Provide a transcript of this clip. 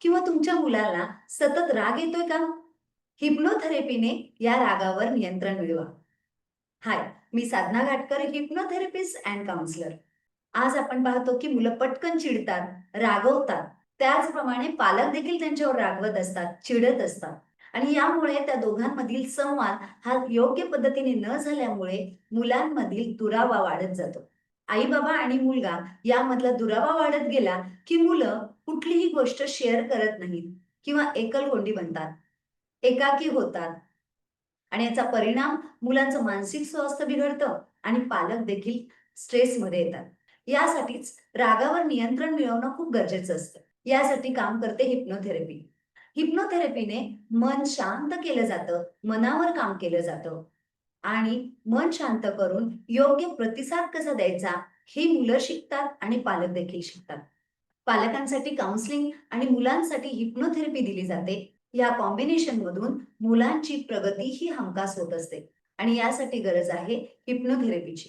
किंवा तुमच्या मुलाला सतत राग येतोय का? हिप्नोथेरपीने या रागावर नियंत्रण मिळवा. Hi me Sadhana Ghatkar hypnotherapist and counsellor. आज आपण पाहतो की मुलं पटकन चिडतात रागवतात. त्याचप्रमाणे पालक देखील त्यांच्यावर रागवत असतात चिडत असतात. आणि यामुळे त्या दोघांमधील संवाद हा योग्य पद्धतीने न झाल्यामुळे मुलांमधील दुरावा वाढत जातो. आई बाबा आणि मुलगा यामधला दुरावा वाढत गेला की मुलं कुठलीही गोष्ट शेअर करत नाहीत किंवा एकलकोंडी बनतात एकाकी होतात. आणि याचा परिणाम मुलांचं मानसिक स्वास्थ्य बिघडतं आणि पालक देखील स्ट्रेसमध्ये येतात. यासाठीच रागावर नियंत्रण मिळवणं खूप गरजेचं असतं. यासाठी काम करते हिप्नोथेरपी. हिप्नोथेरपीने मन शांत केलं जातं मनावर काम केलं जातं. आणि मन शांत करून योग्य प्रतिसाद कसा द्यायचा हे मुलं शिकतात आणि पालक देखील शिकतात. पालकांसाठी काउन्सिलिंग आणि मुलांसाठी हिप्नोथेरपी दिली जाते. या कॉम्बिनेशन मधून मुलांची प्रगती ही हमखास होत असते आणि यासाठी गरज आहे हिप्नोथेरपीची